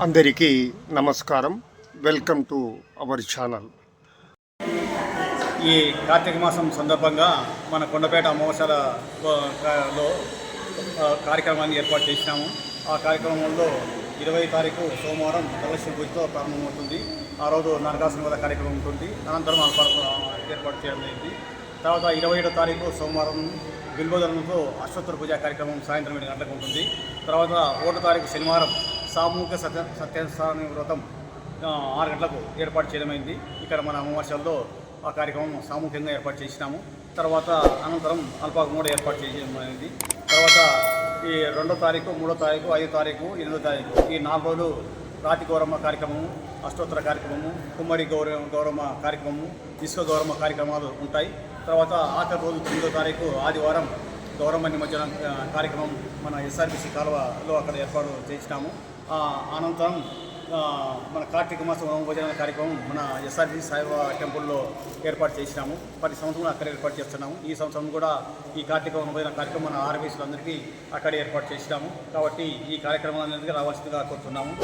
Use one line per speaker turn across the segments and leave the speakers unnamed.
అందరికీ నమస్కారం. Welcome to our channel
ఈ కార్తీక మాసం సందర్భంగా మన కొండపేట అమావాస్యల కార్యక్రమాన్ని ఏర్పాటు చేసినాము. ఆ కార్యక్రమంలో ఇరవై తారీఖు సోమవారం ప్రదర్శన పూజతో ప్రారంభమవుతుంది. ఆ రోజు నరకాసన వల్ల కార్యక్రమం ఉంటుంది. అనంతరం ఏర్పాటు చేయడం జరిగింది. తర్వాత ఇరవై ఏడో తారీఖు సోమవారం బిల్బోధనంతో అష్టోత్తర పూజ కార్యక్రమం సాయంత్రం ఏడు గంటలకు ఉంటుంది. తర్వాత ఒకటో తారీఖు శనివారం సామూహిక సత్య సత్యనారాయణ వ్రతం ఆరు గంటలకు ఏర్పాటు చేయడమైంది. ఇక్కడ మన అమావాస్యల్లో ఆ కార్యక్రమం సామూహికంగా ఏర్పాటు చేసినాము. తర్వాత అనంతరం అల్పాకు కూడా ఏర్పాటు చేయడమైంది. తర్వాత ఈ రెండో తారీఖు మూడో తారీఖు ఐదో తారీఖు ఎనిమిదో తారీఖు ఈ నాలుగు రోజులు రాతి గౌరమ్మ కార్యక్రమము అష్టోత్తర కార్యక్రమము కుమ్మడి గౌరవ గౌరమ్మ కార్యక్రమము విశ్వ గౌరమ్మ కార్యక్రమాలు ఉంటాయి. తర్వాత ఆఖరి రోజు తొమ్మిదో తారీఖు ఆదివారం గౌరవ నిమజ్జనం కార్యక్రమం మన ఎస్ఆర్బిసి కాలువలో అక్కడ ఏర్పాటు చేసినాము. అనంతరం మన కార్తీక మాసం భోజన కార్యక్రమం మన ఎస్ఆర్జీ సాయిబాబా టెంపుల్లో ఏర్పాటు చేసినాము. ప్రతి సంవత్సరం అక్కడ ఏర్పాటు చేస్తున్నాము. ఈ సంవత్సరం కూడా ఈ కార్తీక భోజన కార్యక్రమం మన ఆర్బీసీలందరికీ అక్కడే ఏర్పాటు చేసినాము. కాబట్టి ఈ కార్యక్రమాలన్నింటికి రావాల్సిందిగా కోరుతున్నాము.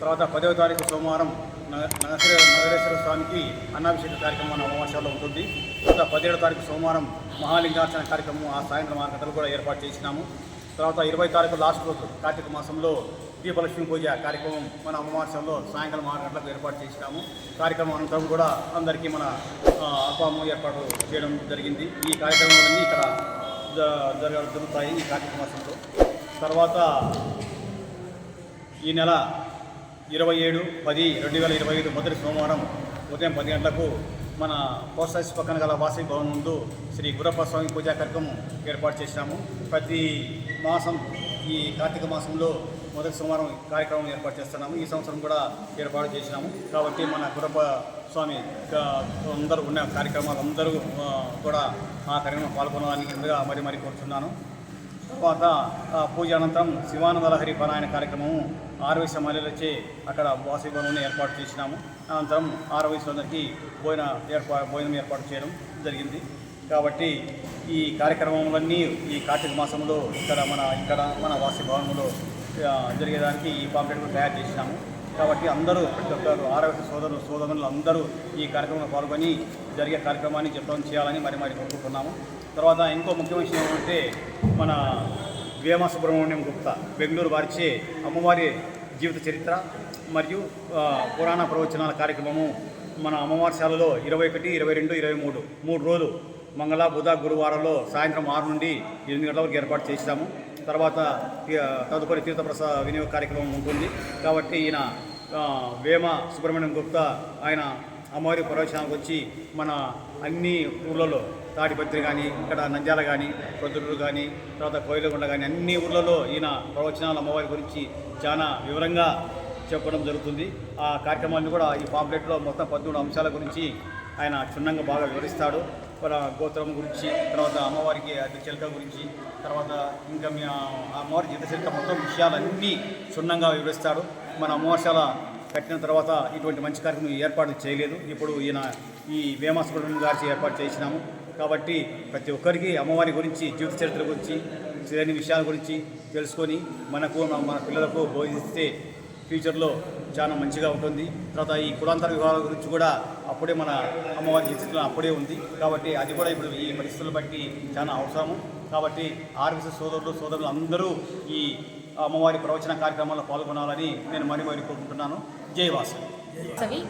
తర్వాత పదవ తారీఖు సోమవారం నగరేశ్వర స్వామికి అన్నాభిషేక కార్యక్రమం మన ఉంటుంది. తర్వాత పదిహేడో తారీఖు సోమవారం మహాలింగార్చన కార్యక్రమం ఆ సాయంత్రం ఆరు గంటలు కూడా ఏర్పాటు చేసినాము. తర్వాత ఇరవై తారీఖు లాస్ట్ రోజు కార్తీక మాసంలో దీపలక్ష్మి పూజ కార్యక్రమం మన అమావాస్యలో సాయంకాలం ఆరు గంటలకు ఏర్పాటు చేసినాము. కార్యక్రమం అంతా కూడా అందరికీ మన ఆ, అల్పాము ఏర్పాటు చేయడం జరిగింది. ఈ కార్యక్రమాలన్నీ ఇక్కడ జరగ జరుగుతాయి ఈ కార్తీక మాసంలో తర్వాత ఈ నెల ఇరవై ఏడు పది రెండు వేల ఇరవై ఐదు మొదటి సోమవారం ఉదయం పది గంటలకు మన పోస్ట్ ఆఫీస్ పక్కన గల వాసవి భవన్ ముందు శ్రీ గురప్ప స్వామి పూజా కార్యక్రమం ఏర్పాటు చేసినాము. ప్రతి మాసం ఈ కార్తీక మాసంలో మొదటి సోమవారం కార్యక్రమం ఏర్పాటు చేస్తున్నాము. ఈ సంవత్సరం కూడా ఏర్పాటు చేసినాము. కాబట్టి మన గురప్ప స్వామి అందరూ ఉన్న కార్యక్రమాలు అందరూ కూడా ఆ కార్యక్రమం పాల్గొనడానికి ముందుగా మరి మరి కోరుతున్నాను తర్వాత పూజ అనంతరం శివానంద లహరి పారాయణ కార్యక్రమము ఆరవై సమాజాలచే అక్కడ వాసీభవనం ఏర్పాటు చేసినాము. అనంతరం ఆరవై అందరికీ భోజన ఏర్పా భోజనం ఏర్పాటు చేయడం జరిగింది. కాబట్టి ఈ కార్యక్రమములన్నీ ఈ కార్తీక మాసంలో ఇక్కడ మన ఇక్కడ మన వాసీభవనంలో జరిగేదానికి ఈ పాంప్లెట్ కూడా తయారు చేసినాము కాబట్టి అందరూ ప్రతి ఒక్కరు ఆరోగ్య సోదరులు సోదరులు అందరూ ఈ కార్యక్రమంలో పాల్గొని జరిగే కార్యక్రమాన్ని చెప్పడం చేయాలని మరి మరి కోరుకుంటున్నాము. తర్వాత ఇంకో ముఖ్యమైన విషయం ఏమంటే మన వేమ సుబ్రహ్మణ్యం గుప్తా బెంగళూరు వారిచే అమ్మవారి జీవిత చరిత్ర మరియు పురాణ ప్రవచనాల కార్యక్రమము మన అమ్మవారిశాలలో ఇరవై ఒకటి ఇరవై రెండు ఇరవై మూడు మూడు రోజులు మంగళ బుధ గురువారంలో సాయంత్రం ఆరు నుండి ఎనిమిది గంటల వరకు ఏర్పాటు చేసాము తర్వాత తదుపరి తీర్థప్రసాద వినియోగ కార్యక్రమం ఉంటుంది. కాబట్టి ఈయన వేమ సుబ్రహ్మణ్యం గుప్తా ఆయన అమ్మవారి ప్రవేశానికి వచ్చి మన అన్ని ఊర్లలో తాడిపత్రి కానీ ఇక్కడ నంద్యాల కానీ పొద్దుటూరు కానీ తర్వాత కోయిలగొండ కానీ అన్ని ఊర్లలో ఈయన ప్రవచనాలు అమ్మవారి గురించి చాలా వివరంగా చెప్పడం జరుగుతుంది. ఆ కార్యక్రమాన్ని కూడా ఈ పాంప్లెట్లో మొత్తం పద్మూడు అంశాల గురించి ఆయన క్షుణ్ణంగా బాగా వివరిస్తాడు. మన గోత్రం గురించి తర్వాత అమ్మవారికి అది చిలక గురించి తర్వాత ఇంకా మీ అమ్మవారి జీవిత మొత్తం విషయాలన్నీ క్షుణ్ణంగా వివరిస్తాడు. మన అమావాస్యాల కట్టిన తర్వాత ఇటువంటి మంచి కార్యక్రమం ఏర్పాటు చేయలేదు. ఇప్పుడు ఈయన ఈ వేమ గారి ఏర్పాటు చేసినాము. కాబట్టి ప్రతి ఒక్కరికి అమ్మవారి గురించి జీవిత చరిత్ర గురించి తెలియని విషయాల గురించి తెలుసుకొని మనకు మన పిల్లలకు బోధిస్తే ఫ్యూచర్లో చాలా మంచిగా ఉంటుంది. తర్వాత ఈ కులాంతర వివాహాల గురించి కూడా అప్పుడే మన అమ్మవారి జీవితంలో అప్పుడే ఉంది. కాబట్టి అది కూడా ఇప్పుడు ఈ పరిస్థితులు బట్టి చాలా అవసరము. కాబట్టి ఆర్ఎస్ సోదరులు సోదరులు అందరూ ఈ అమ్మవారి ప్రవచన కార్యక్రమాల్లో పాల్గొనాలని నేను మరి మరి కోరుకుంటున్నాను. జై వాసు.
సవి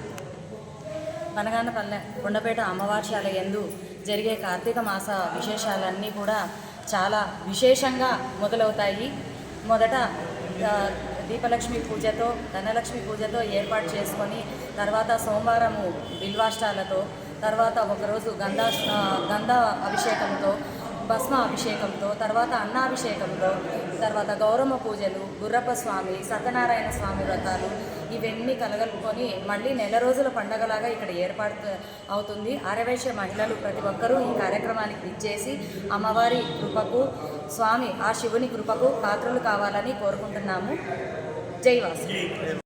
కొండపేట అమ్మవార్షాల ఎందు జరిగే కార్తీక మాస విశేషాలన్నీ కూడా చాలా విశేషంగా మొదలవుతాయి. మొదట దీపలక్ష్మి పూజతో ధనలక్ష్మి పూజతో ఏర్పాటు చేసుకొని తర్వాత సోమవారము బిల్వాష్టాలతో తర్వాత ఒకరోజు గంధా గంధ అభిషేకంతో భస్మ అభిషేకంతో తర్వాత అన్నాభిషేకంతో తర్వాత గౌరమ్మ పూజలు గుర్రప్ప స్వామి సత్యనారాయణ స్వామి వ్రతాలు ఇవన్నీ కలగలుపుకొని మళ్ళీ నెల రోజుల పండగలాగా ఇక్కడ ఏర్పాటు అవుతుంది. అరవేశ మహిళలు ప్రతి ఒక్కరూ ఈ కార్యక్రమానికి ఇచ్చేసి అమ్మవారి కృపకు స్వామి ఆ శివుని కృపకు పాత్రలు కావాలని కోరుకుంటున్నాము. జై వాసు.